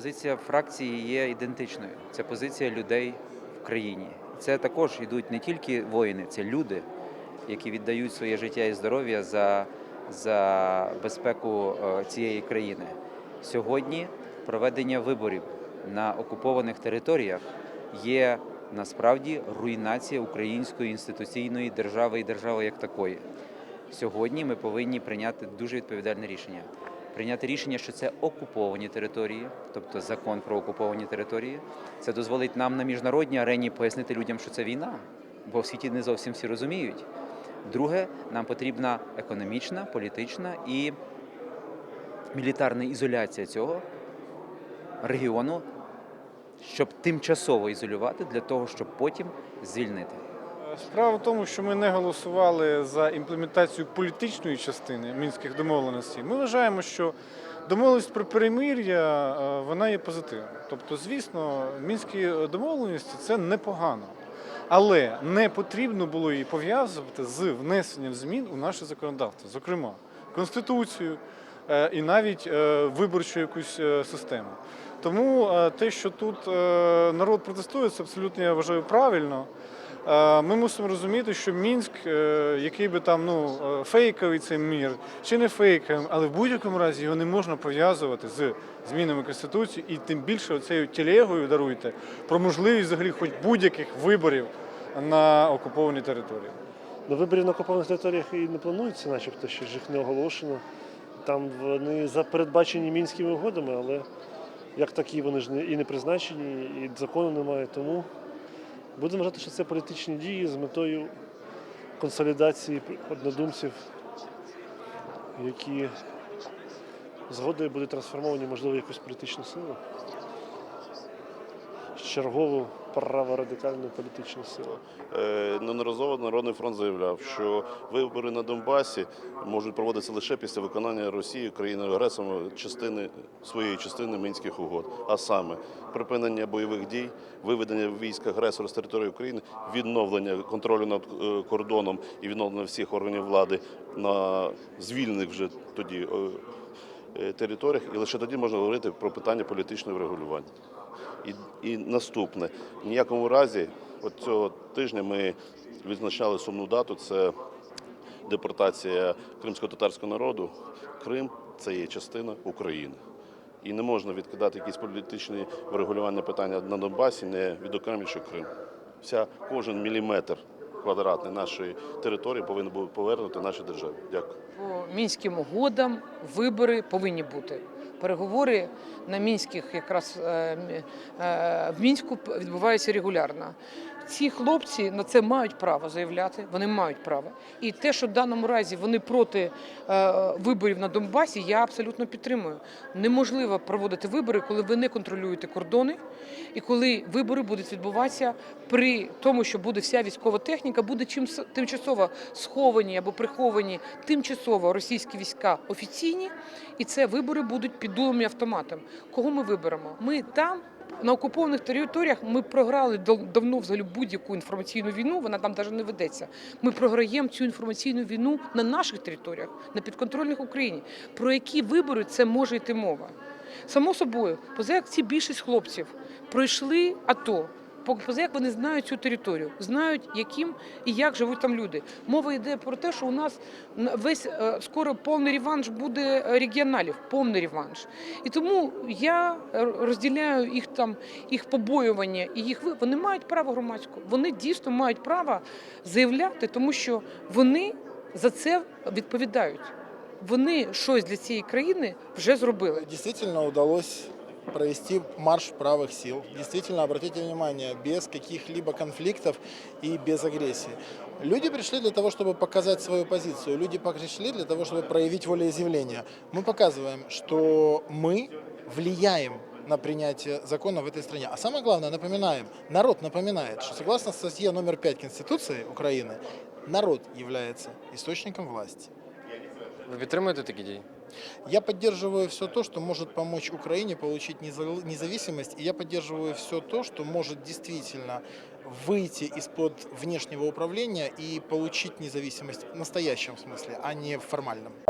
позиція фракції є ідентичною. Це позиція людей в країні. Це також йдуть не тільки воїни, це люди, які віддають своє життя і здоров'я за, за безпеку е, цієї країни. Сьогодні проведення виборів на окупованих територіях є насправді руйнація української інституційної держави і держави як такої. Сьогодні ми повинні прийняти дуже відповідальне рішення. Прийняти рішення, що це окуповані території, тобто закон про окуповані території. Це дозволить нам на міжнародній арені пояснити людям, що це війна, бо в світі не зовсім всі розуміють. Друге, нам потрібна економічна, політична і мілітарна ізоляція цього регіону, щоб тимчасово ізолювати для того, щоб потім звільнити. Справа в тому, що ми не голосували за імплементацію політичної частини мінських домовленостей. Ми вважаємо, що домовленість про перемир'я е, вона є позитивна. Тобто, звісно, мінські домовленості це непогано. Але не потрібно було її пов'язувати з внесенням змін у наше законодавство, зокрема Конституцію е, і навіть е, виборчу якусь систему. Тому те, що тут народ протестує, це абсолютно я вважаю правильно. Е, Ми мусимо розуміти, що Мінськ, е, який би там ну е, фейковий цей мір, чи не фейковий, але в будь-якому разі його не можна пов'язувати з змінами конституції, і тим більше оцею телегою даруйте про можливість взагалі хоч будь-яких виборів на окупованій території. До виборів на окупованих територіях і не планується, начебто, ще ж їх не оголошено. Там вони за- передбачені мінськими угодами, але як такі вони ж і не призначені, і закону немає. Тому будемо вважати, що це політичні дії з метою консолідації однодумців, які згодою будуть трансформовані, можливо, якусь політичну силу. Чергову праворадикальну політичну силу. Е, Неодноразово Народний фронт заявляв, що вибори на Донбасі можуть проводитися лише після виконання Росії країною агресором частини своєї частини мінських угод, а саме припинення бойових дій, виведення військ агресора з території України, відновлення контролю над е, кордоном і відновлення всіх органів влади на звільнених вже тоді е, територіях, і лише тоді можна говорити про питання політичного врегулювання. І, і наступне, в ніякому разі, от цього тижня ми відзначали сумну дату. Це депортація кримсько-татарського народу. Крим це є частина України. І не можна відкидати якісь політичні врегулювання питання на Донбасі, не відокремлюючи Крим. Вся кожен міліметр квадратний нашої території повинен бути повернути нашій державі. Дякую. По мінським угодам вибори повинні бути. Переговори на мінських якраз е, е, в мінську відбуваються регулярно. Ці хлопці на це мають право заявляти. Вони мають право. І те, що в даному разі вони проти е, виборів на Донбасі, я абсолютно підтримую. Неможливо проводити вибори, коли ви не контролюєте кордони, і коли вибори будуть відбуватися при тому, що буде вся військова техніка, буде чим тимчасово сховані або приховані тимчасово російські війська офіційні, і це вибори будуть під дулами автоматом. Кого ми виберемо? Ми там. На окупованих територіях ми програли дав- давно взагалі будь-яку інформаційну війну. Вона там навіть не ведеться. Ми програємо цю інформаційну війну на наших територіях, на підконтрольних Україні. Про які вибори це може йти мова? Само собою, поза як ці більшість хлопців пройшли АТО. По- Поза як вони знають цю територію, знають, яким і як живуть там люди. Мова йде про те, що у нас на- весь е, скоро повний реванш буде е, регіоналів, повний реванш. І тому я е, розділяю їх там, їх побоювання і їх ви- вони мають право громадського. Вони дійсно мають право заявляти, тому що вони за це відповідають. Вони щось для цієї країни вже зробили. Действительно удалось провести марш правых сил. Действительно, обратите внимание, без каких-либо конфликтов и без агрессии. Люди пришли для того, чтобы показать свою позицию. Люди пришли для того, чтобы проявить волеизъявление. Мы показываем, что мы влияем на принятие закона в этой стране. А самое главное, напоминаем, народ напоминает, что согласно статье номер 5 Конституции Украины, народ является источником власти. Ви підтримуєте такі дії? Я поддерживаю все то, что может помочь Украине получить неза- независимость, и я поддерживаю все то, что может действительно выйти из-под внешнего управления и получить независимость в настоящем смысле, а не в формальном.